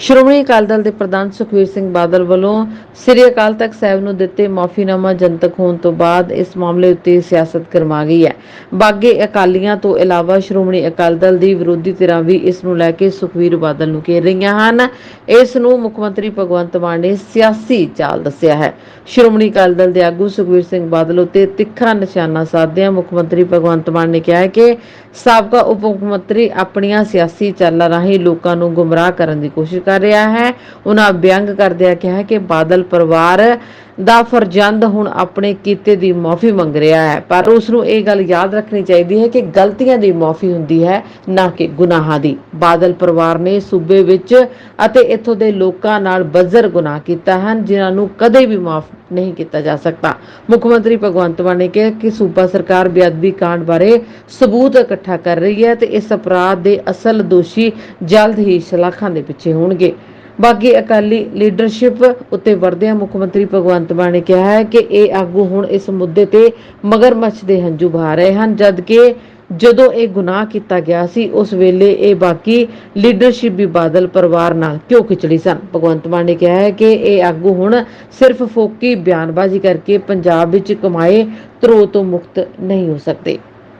ਸ਼੍ਰੋਮਣੀ ਅਕਾਲੀ ਦਲ ਦੇ ਪ੍ਰਧਾਨ ਸੁਖਵੀਰ ਸਿੰਘ ਬਾਦਲ ਵੱਲੋਂ ਸ੍ਰੀ ਅਕਾਲ ਤਖਤ ਸਾਹਿਬ ਨੂੰ ਦਿੱਤੇ ਮਾਫੀਨਾਮਾ ਜਨਤਕ ਹੋਣ ਤੋਂ ਬਾਅਦ ਇਸ ਮਾਮਲੇ ਉੱਤੇ ਸਿਆਸਤ ਗਰਮਾ ਗਈ ਹੈ। ਬਾਗੇ ਅਕਾਲੀਆਂ ਤੋਂ ਇਲਾਵਾ ਸ਼੍ਰੋਮਣੀ ਅਕਾਲੀ ਦਲ ਦੀ ਵਿਰੋਧੀ ਧਿਰਾਂ ਵੀ ਇਸ ਨੂੰ ਲੈ ਕੇ ਸੁਖਵੀਰ ਬਾਦਲ ਨੂੰ ਘੇਰ ਰਹੀਆਂ ਹਨ। ਇਸ ਨੂੰ ਮੁੱਖ ਮੰਤਰੀ ਭਗਵੰਤ ਮਾਨ ਨੇ ਸਿਆਸੀ ਚਾਲ ਦੱਸਿਆ ਹੈ। ਸ਼੍ਰੋਮਣੀ ਅਕਾਲੀ ਦਲ ਦੇ ਆਗੂ ਸੁਖਵੀਰ ਸਿੰਘ ਬਾਦਲ ਉੱਤੇ ਤਿੱਖਾ ਨਿਸ਼ਾਨਾ ਸਾਧਦਿਆਂ ਮੁੱਖ ਮੰਤਰੀ ਭਗਵੰਤ ਮਾਨ ਨੇ ਕਿਹਾ ਹੈ ਕਿ ਸਾਬਕਾ ਉਪ ਮੁੱਖ ਮੰਤਰੀ ਆਪਣੀਆਂ ਸਿਆਸੀ ਚਾਲਾਂ ਰਾਹੀਂ ਲੋਕਾਂ ਨੂੰ ਗੁੰਮਰਾਹ ਕਰਨ ਦੀ ਕੋਸ਼ਿਸ਼ ਕਰ ਰਿਹਾ ਹੈ। ਉਹਨਾਂ ਵਿਅੰਗ ਕਰਦਿਆਂ ਕਿਹਾ ਕਿ ਬਾਦਲ ਪਰਿਵਾਰ ਦਾ ਫਰਜ਼ੰਦ ਹੁਣ ਆਪਣੇ ਕੀਤੇ ਦੀ ਮਾਫੀ ਮੰਗ ਰਿਹਾ ਹੈ। ਪਰ ਉਸ ਨੂੰ ਇਹ ਗੱਲ ਯਾਦ ਰੱਖਣੀ ਚਾਹੀਦੀ ਹੈ ਕਿ ਗਲਤੀਆਂ ਦੀ ਮਾਫੀ ਹੁੰਦੀ ਹੈ, ਨਾ ਕਿ ਗੁਨਾਹਾਂ ਦੀ। ਬਾਦਲ ਪਰਿਵਾਰ ਨੇ ਸੂਬੇ ਵਿੱਚ ਅਤੇ ਇੱਥੋਂ ਦੇ ਲੋਕਾਂ ਨਾਲ ਬੱਜ਼ਰ ਗੁਨਾਹ ਕੀਤਾ ਹਨ, ਜਿਨ੍ਹਾਂ ਨੂੰ ਕਦੇ ਵੀ ਮਾਫ ਨਹੀਂ ਕੀਤਾ ਜਾ ਸਕਦਾ। ਮੁੱਖ ਮੰਤਰੀ ਭਗਵੰਤ ਮਾਨ ਨੇ ਕਿਹਾ ਕਿ ਸੂਬਾ ਸਰਕਾਰ ਬੇਅਦਬੀ ਕਾਂਡ ਬਾਰੇ ਸਬੂਤ ਇਕੱਠਾ ਕਰ ਰਹੀ ਹੈ ਤੇ ਇਸ ਅਪਰਾਧ ਦੇ ਅਸਲ ਦੋਸ਼ੀ ਜਲਦ ਹੀ ਸਲਾਖਾਂ ਦੇ ਪਿੱਛੇ ਹੋਣਗੇ। ਬਾਕੀ ਅਕਾਲੀ ਲੀਡਰਸ਼ਿਪ ਉੱਤੇ ਵਰਦਿਆਂ ਮੁੱਖ ਮੰਤਰੀ ਭਗਵੰਤ ਮਾਨ ਨੇ ਕਿਹਾ ਹੈ ਕਿ ਇਹ ਆਗੂ ਹੁਣ ਇਸ ਮੁੱਦੇ ਤੇ ਮਗਰਮੱਛ ਦੇ ਹੰਝੂ ਬਹਾ ਰਹੇ ਹਨ ਜਦ ਕਿ ਜਦੋਂ ਇਹ ਗੁਨਾਹ ਕੀਤਾ ਗਿਆ ਸੀ, ਉਸ ਵੇਲੇ ਇਹ ਬਾਕੀ ਲੀਡਰਸ਼ਿਪ ਵੀ ਬਾਦਲ ਪਰਿਵਾਰ ਨਾਲ ਕਿਉਂ ਖਿਚੜੀ ਸਨ? ਭਗਵੰਤ ਮਾਨ ਨੇ ਕਿਹਾ ਹੈ ਕਿ ਇਹ ਆਗੂ ਹੁਣ ਸਿਰਫ ਫੋਕੀ ਬਿਆਨਬਾਜ਼ੀ ਕਰਕੇ ਪੰਜਾਬ ਵਿੱਚ ਕਮਾਏ ਧਰੋ ਤੋਂ ਮੁਕਤ ਨਹੀਂ ਹੋ ਸਕਦੇ।